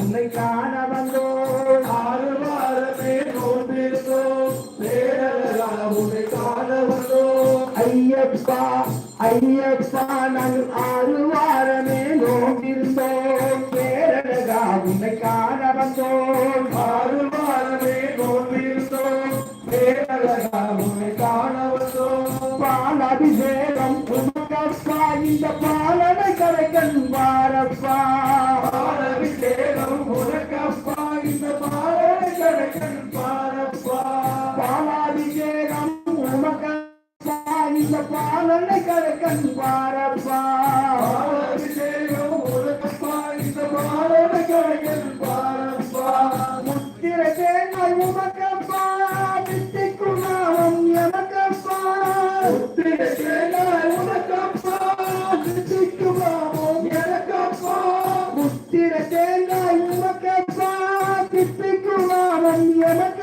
உன்னை காண வந்தோம். ஆறு ஐயப்பா நாங்கள் ஆறு வாரமே நோம்பிருந்தோம். கேரளா உன்னை காண வந்தோம். ஆறுவாரமே நோம்பிருந்தோம். பேரலா உன்னை காண வந்தோம். பால் அபிஷேகம் உமக்கப்பா இந்த பாலனை கரைக்கன் வாரப்பா. இந்த பாலனை கரைக்கன் வாரப்பா பாலபிஷேகம் உனக்கப்பா இந்த பாலனை கடைக்கன் பாரப்பா முத்திர தேங்காய் உமக்கப்பா நித்திக்கும் நாமம் எனக்கப்பா முத்திரை தேங்காய் உனக்கப்பா நித்திக்கும் நாமம் எனக்கப்பா முத்திர தேங்காய் உமக்கப்பா நித்திக்கும் நாமம் எனக்கப்பா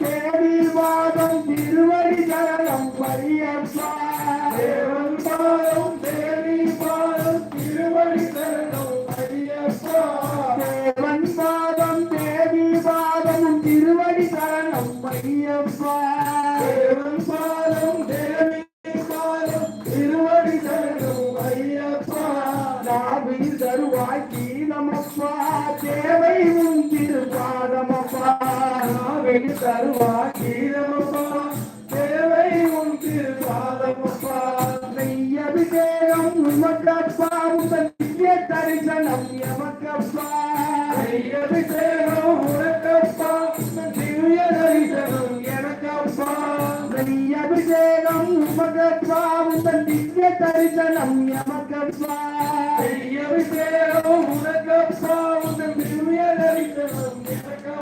தேவி வாதம் திருவடி சரணம் பரியப்பா சரணம் பரியப்பா தேவன் திருவடி சரணம் ஐயப்பா நாவில் தருவாய் கீழமப்பா தேவை உன் திருப்பாதமப்பா நாவில் தருவா கீழமப்பா தேவை உன் திருப்பாதமப்பா நெய் உமக்கப்பா உங்கள் தரிசனம் எமக்கப்பா நெய் அபிஷேகம் உமக்கப்பா உங்கள் திவ்ய தரிசனம் எமக்கப்பா